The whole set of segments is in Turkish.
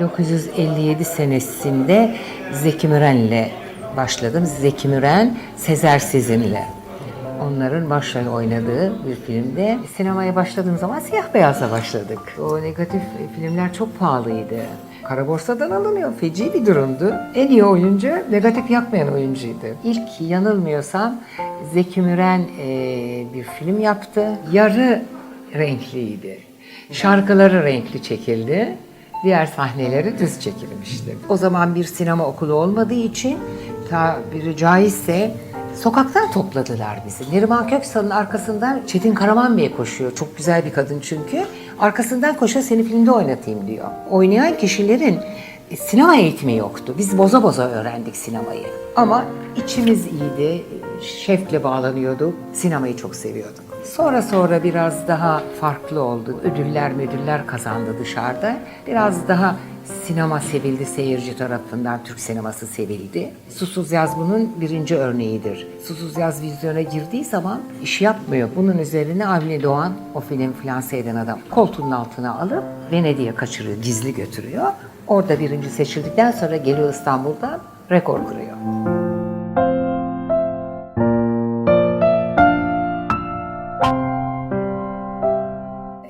1957 senesinde Zeki Müren'le başladım. Zeki Müren, Sezer Sezin'le. Onların başrol oynadığı bir filmde. Sinemaya başladığım zaman siyah beyazla başladık. O negatif filmler çok pahalıydı. Kara borsadan alınıyor. Feci bir durumdu. En iyi oyuncu negatif yakmayan oyuncuydu. İlk yanılmıyorsam Zeki Müren eee, bir film yaptı. Yarı renkliydi. Şarkıları renkli çekildi. Diğer sahneleri düz çekilmişti. O zaman bir sinema okulu olmadığı için tabiri caizse sokaktan topladılar bizi. Neriman Köksal'ın arkasından Çetin Karaman Bey koşuyor. Çok güzel bir kadın çünkü. Arkasından koşuyor seni filmde oynatayım diyor. Oynayan kişilerin e, sinema eğitimi yoktu. Biz boza boza öğrendik sinemayı. Ama içimiz iyiydi. Şevkle bağlanıyorduk. Sinemayı çok seviyorduk. Sonra sonra biraz daha farklı oldu. Ödüller müdüller kazandı dışarıda. Biraz daha sinema sevildi seyirci tarafından. Türk sineması sevildi. Susuz Yaz bunun birinci örneğidir. Susuz Yaz vizyona girdiği zaman iş yapmıyor. Bunun üzerine Avni Doğan o film finanse eden adam koltuğunun altına alıp Venedik'e kaçırıyor, gizli götürüyor. Orada birinci seçildikten sonra geliyor İstanbul'da rekor kırıyor.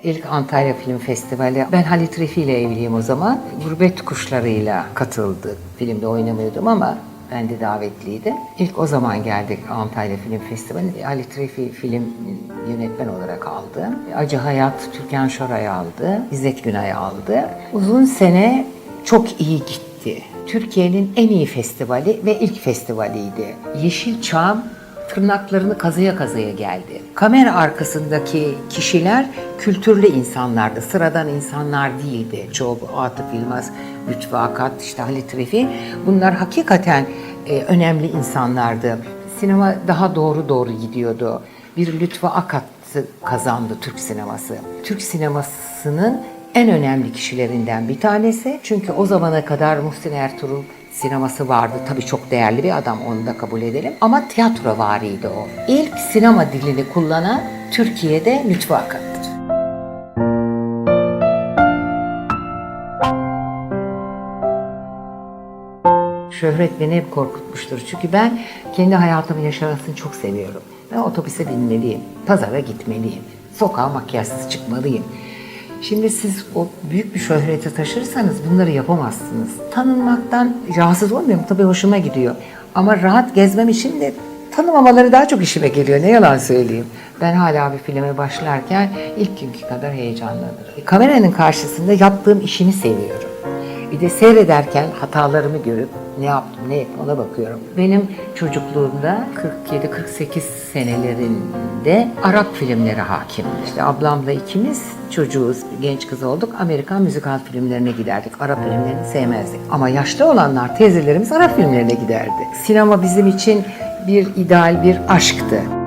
İlk Antalya Film Festivali. Ben Halit Refi ile evliyim o zaman. Gurbet Kuşları'yla katıldı. Filmde oynamıyordum ama ben de davetliydim. İlk o zaman geldik Antalya Film Festivali. Halit Refi film yönetmen olarak aldı. Acı Hayat Türkan Şoray aldı. İzzet Günay aldı. Uzun sene çok iyi gitti. Türkiye'nin en iyi festivali ve ilk festivaliydi. Yeşilçam tırnaklarını kazıya kazıya geldi. Kamera arkasındaki kişiler kültürlü insanlardı, sıradan insanlar değildi. Çoğu Atıf Yılmaz, Lütfü Akat, işte Halit Refi bunlar hakikaten e, önemli insanlardı. Sinema daha doğru doğru gidiyordu. Bir Lütfü Akat kazandı Türk sineması. Türk sinemasının en önemli kişilerinden bir tanesi. Çünkü o zamana kadar Muhsin Ertuğrul sineması vardı. Tabii çok değerli bir adam onu da kabul edelim. Ama tiyatro variydi o. İlk sinema dilini kullanan Türkiye'de Lütfü Akat'tır. Şöhret beni hep korkutmuştur. Çünkü ben kendi hayatımı yaşamasını çok seviyorum. Ben otobüse binmeliyim, pazara gitmeliyim, sokağa makyajsız çıkmalıyım. Şimdi siz o büyük bir şöhreti taşırsanız bunları yapamazsınız. Tanınmaktan rahatsız olmuyorum. Tabii hoşuma gidiyor. Ama rahat gezmem için de tanımamaları daha çok işime geliyor. Ne yalan söyleyeyim. Ben hala bir filme başlarken ilk günkü kadar heyecanlanırım. Kameranın karşısında yaptığım işimi seviyorum. Bir de seyrederken hatalarımı görüp ne yaptım ne ettim ona bakıyorum. Benim çocukluğumda 47-48 senelerinde Arap filmleri hakim. İşte ablamla ikimiz çocuğuz, genç kız olduk. Amerikan müzikal filmlerine giderdik. Arap filmlerini sevmezdik. Ama yaşlı olanlar, teyzelerimiz Arap filmlerine giderdi. Sinema bizim için bir ideal, bir aşktı.